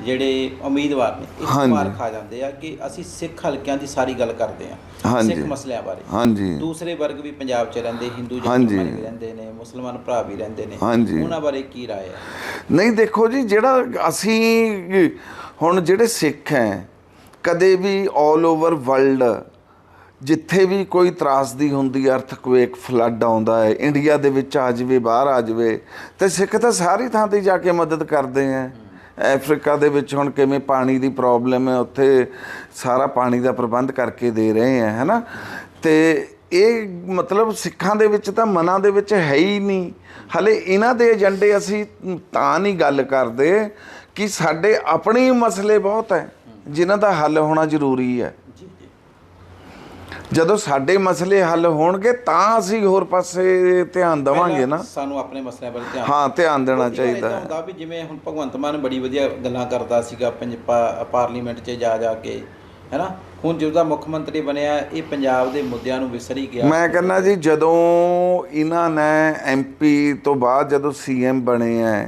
ਜਿਹੜੇ ਉਮੀਦਵਾਰ ਨੇ ਇਸ। ਮਾਰ ਖਾ ਜਾਂਦੇ ਆ ਕਿ ਅਸੀਂ ਸਿੱਖ ਹਲਕਿਆਂ ਦੀ ਸਾਰੀ ਗੱਲ ਕਰਦੇ ਆ। ਸਿੱਖ ਮਸਲਿਆਂ ਬਾਰੇ ਹਾਂਜੀ ਦੂਸਰੇ ਵਰਗ ਵੀ ਪੰਜਾਬ 'ਚ ਰਹਿੰਦੇ ਹਿੰਦੂ। ਜਨਮਨ ਵੀ ਰਹਿੰਦੇ ਨੇ ਮੁਸਲਮਾਨ ਭਰਾ ਵੀ ਰਹਿੰਦੇ ਨੇ ਹਾਂਜੀ। ਉਹਨਾਂ ਬਾਰੇ ਕੀ ਰਾਏ ਹੈ ਨਹੀਂ ਦੇਖੋ ਜੀ ਜਿਹੜਾ ਅਸੀਂ ਹੁਣ ਜਿਹੜੇ ਸਿੱਖ ਹੈ ਕਦੇ ਵੀ 올 ਓਵਰ ਵਰਲਡ ਜਿੱਥੇ ਵੀ ਕੋਈ ਤਰਾਸਦੀ ਹੁੰਦੀ ਹੈ ਅਰਥਕਵੇਕ ਫਲੱਡ ਆਉਂਦਾ ਹੈ ਇੰਡੀਆ ਦੇ ਵਿੱਚ ਆ ਜਾਵੇ ਬਾਹਰ ਆ ਜਾਵੇ ਤੇ ਸਿੱਖ ਤਾਂ ਸਾਰੀ ਥਾਂ ਤੇ ਜਾ ਕੇ ਮਦਦ ਕਰਦੇ ਹੈ ਅਫਰੀਕਾ ਦੇ ਵਿੱਚ ਹੁਣ ਕਿਵੇਂ ਪਾਣੀ ਦੀ ਪ੍ਰੋਬਲਮ ਹੈ, ਉੱਥੇ ਸਾਰਾ ਪਾਣੀ ਦਾ ਪ੍ਰਬੰਧ ਕਰਕੇ ਦੇ ਰਹੇ ਹੈ, ਹੈਨਾ? ਤੇ ਇਹ ਮਤਲਬ ਸਿੱਖਾਂ ਦੇ ਵਿੱਚ ਤਾਂ ਮਨਾਂ ਦੇ ਵਿੱਚ ਹੈ ਹੀ ਨਹੀਂ। ਹਲੇ ਇਹਨਾਂ ਦੇ ਏਜੰਡੇ ਅਸੀਂ ਤਾਂ ਨਹੀਂ ਗੱਲ ਕਰਦੇ ਕਿ ਸਾਡੇ ਆਪਣੇ ਮਸਲੇ ਬਹੁਤ ਹੈ, ਜਿਨ੍ਹਾਂ ਦਾ ਹੱਲ ਹੋਣਾ ਜ਼ਰੂਰੀ ਹੈ। ਜਦੋਂ ਸਾਡੇ ਮਸਲੇ ਹੱਲ ਹੋਣਗੇ ਤਾਂ ਅਸੀਂ ਹੋਰ ਪਾਸੇ ਧਿਆਨ ਦੇਵਾਂਗੇ ਨਾ। ਸਾਨੂੰ ਆਪਣੇ ਮਸਲਿਆਂ ਬਾਰੇ ਧਿਆਨ ਹਾਂ ਧਿਆਨ ਦੇਣਾ ਚਾਹੀਦਾ ਹੈ। ਹੁੰਦਾ ਵੀ ਜਿਵੇਂ ਹੁਣ ਭਗਵੰਤ ਮਾਨ ਬੜੀ ਵਧੀਆ ਗੱਲਾਂ ਕਰਦਾ ਸੀਗਾ ਪੰਜ ਪਾਰਲੀਮੈਂਟ 'ਚ ਜਾ ਜਾ ਕੇ। ਹੈਨਾ ਹੁਣ ਜਦੋਂ ਦਾ ਮੁੱਖ ਮੰਤਰੀ ਬਣਿਆ ਇਹ ਪੰਜਾਬ ਦੇ ਮੁੱਦਿਆਂ ਨੂੰ ਵਿਸਰ ਹੀ ਗਿਆ ਮੈਂ ਕਹਿੰਦਾ ਜੀ ਜਦੋਂ ਇਹਨਾਂ ਨੇ ਐਮਪੀ ਤੋਂ ਬਾਅਦ ਜਦੋਂ ਸੀਐਮ ਬਣੇ ਐ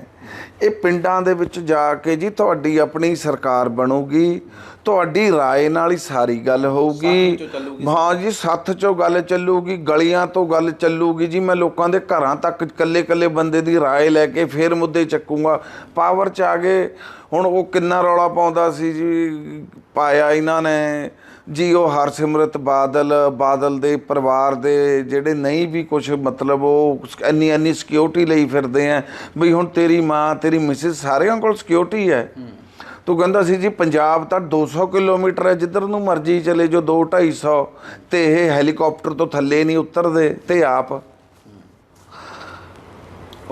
ਇਹ ਪਿੰਡਾਂ ਦੇ ਵਿੱਚ ਜਾ ਕੇ ਜੀ ਤੁਹਾਡੀ ਆਪਣੀ ਸਰਕਾਰ ਬਣੂਗੀ ਤੁਹਾਡੀ رائے ਨਾਲ ਹੀ ਸਾਰੀ ਗੱਲ ਹੋਊਗੀ ਸੱਥ ਚੋਂ ਚੱਲੂਗੀ। ਹਾਂ ਜੀ ਸੱਥ ਚੋਂ ਗੱਲ ਚੱਲੂਗੀ ਗਲੀਆਂ ਤੋਂ ਗੱਲ ਚੱਲੂਗੀ ਜੀ ਮੈਂ ਲੋਕਾਂ ਦੇ ਘਰਾਂ ਤੱਕ ਕੱਲੇ ਕੱਲੇ ਬੰਦੇ ਦੀ رائے ਲੈ ਕੇ ਫੇਰ ਮੁੱਦੇ ਚੱਕੂਗਾ ਪਾਵਰ ਚ ਆ ਗਏ ਹੁਣ ਉਹ ਕਿੰਨਾ ਰੌਲਾ ਪਾਉਂਦਾ ਸੀ ਜੀ ਪਾਇਆ ਇਹਨਾਂ ਨੇ। ਜੀ, ਉਹ ਹਰਸਿਮਰਤ ਬਾਦਲ ਬਾਦਲ ਦੇ ਪਰਿਵਾਰ ਦੇ ਜਿਹੜੇ ਨਹੀਂ ਵੀ ਕੁਝ ਮਤਲਬ ਉਹ ਇੰਨੀ ਇੰਨੀ ਸਿਕਿਉਰਿਟੀ ਲਈ ਫਿਰਦੇ ਆ ਬਈ ਹੁਣ ਤੇਰੀ ਮਾਂ, ਤੇਰੀ ਮਿਸਿਸ ਸਾਰਿਆਂ ਕੋਲ ਸਿਕਿਉਰਿਟੀ ਹੈ। ਤੂੰ ਕਹਿੰਦਾ ਸੀ, ਜੀ, ਪੰਜਾਬ ਤਾਂ 200 ਕਿਲੋਮੀਟਰ ਹੈ, ਜਿੱਧਰ ਨੂੰ ਮਰਜ਼ੀ ਚਲੇ ਜੋ 2 250 ਤੇ ਇਹ ਹੈਲੀਕਾਪਟਰ ਤੋਂ ਥੱਲੇ ਨਹੀਂ ਉਤਰਦੇ, ਤੇ ਆਪ।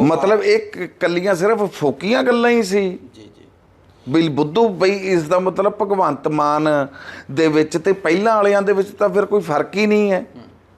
ਮਤਲਬ ਇੱਕ ਕੱਲੀਆਂ ਸਿਰਫ ਫੋਕੀਆਂ ਗੱਲਾਂ ਹੀ ਸੀ। ਬਿਲ ਬੁੱਧੂ ਬਈ ਇਸ ਦਾ ਮਤਲਬ ਭਗਵੰਤ ਮਾਨ ਦੇ ਵਿੱਚ ਤੇ ਪਹਿਲਾਂ ਵਾਲਿਆਂ ਦੇ ਵਿੱਚ ਤਾਂ ਫਿਰ ਕੋਈ ਫ਼ਰਕ ਹੀ ਨਹੀਂ ਹੈ।